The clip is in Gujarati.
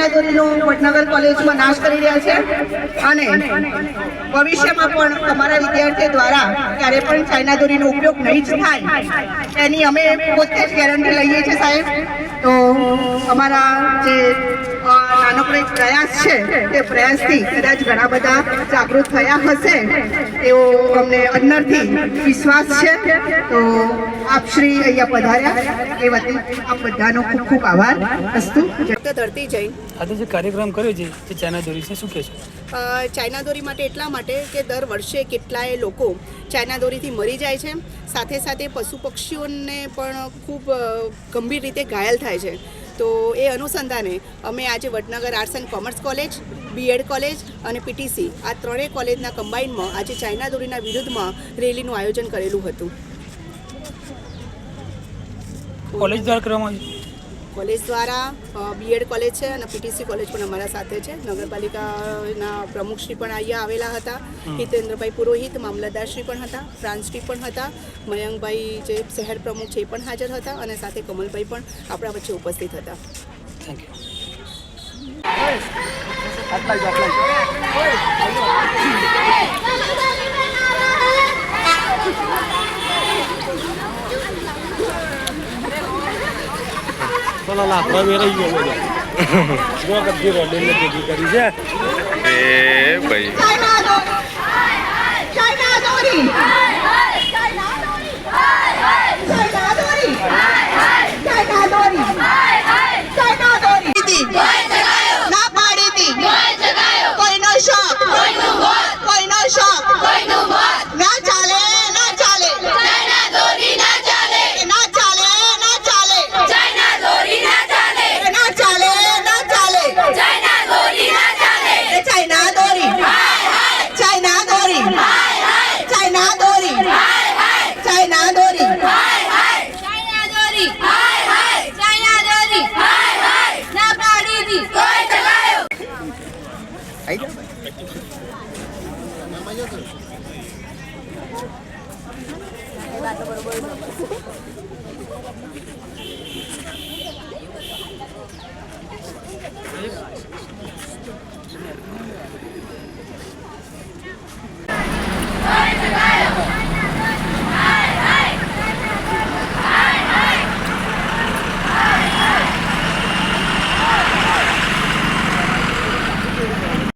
ચાઇના દોરીનો વડનગર કોલેજમાં નાશ કરી રહ્યા છે. અને ભવિષ્યમાં પણ અમારા વિદ્યાર્થીઓ દ્વારા ક્યારે પણ ચાઇના દોરીનો ઉપયોગ નહીં થાય, એની અમે પોતે જ ગેરંટી લઈએ છીએ સાહેબ. તો અમારા જે પ્રયાસ છે તે પ્રયાસથી કદાચ ઘણા બધા જાગૃત થયા હશે. એવો અમને અંદરથી વિશ્વાસ છે. તો આપ શ્રી અહીંયા પધાર્યા. એ વતી આપ બધાનો ખૂબ ખૂબ આભાર. અસ્તુ. ધરતી જઈ આજે જે કાર્યક્રમ કર્યો છે તે ચાઇના દોરી છે શું કહેશો? ચાઇના દોરી માટે એટલા માટે કે દર વર્ષે કેટલાય લોકો ચાઇના દોરીથી મરી જાય છે. સાથે સાથે પશુ પક્ષીઓને પણ ખૂબ ગંભીર રીતે ઘાયલ થાય છે. તો એ અનુસંધાને અમે આજે Vadnagar arts and commerce college BEd college અને પીટીસી આ ત્રણેય કોલેજના કમ્બાઇનમાં આજે ચાઇના દોરીના વિરુદ્ધમાં રેલીનું આયોજન કરેલું હતું. કોલેજ દ્વારા કરવામાં કોલેજ દ્વારા બીએડ કોલેજ છે અને પીટીસી કોલેજ પણ અમારા સાથે છે. નગરપાલિકાના પ્રમુખશ્રી પણ અહીંયા આવેલા હતા. હિતેન્દ્રભાઈ પુરોહિત મામલતદારશ્રી પણ હતા ફ્રાન્સશ્રી પણ હતા મયંકભાઈ જે શહેર પ્રમુખ છે એ પણ હાજર હતા અને સાથે કમલભાઈ પણ આપણા વચ્ચે ઉપસ્થિત હતા. થેન્ક યુ ચલો લાકડા વેરાઈ ગયો બધા જો કબજી રોડીને ભેગી કરી છે એ ભાઈ ચાઇના દોરી ચાઇના દોરી बरोबर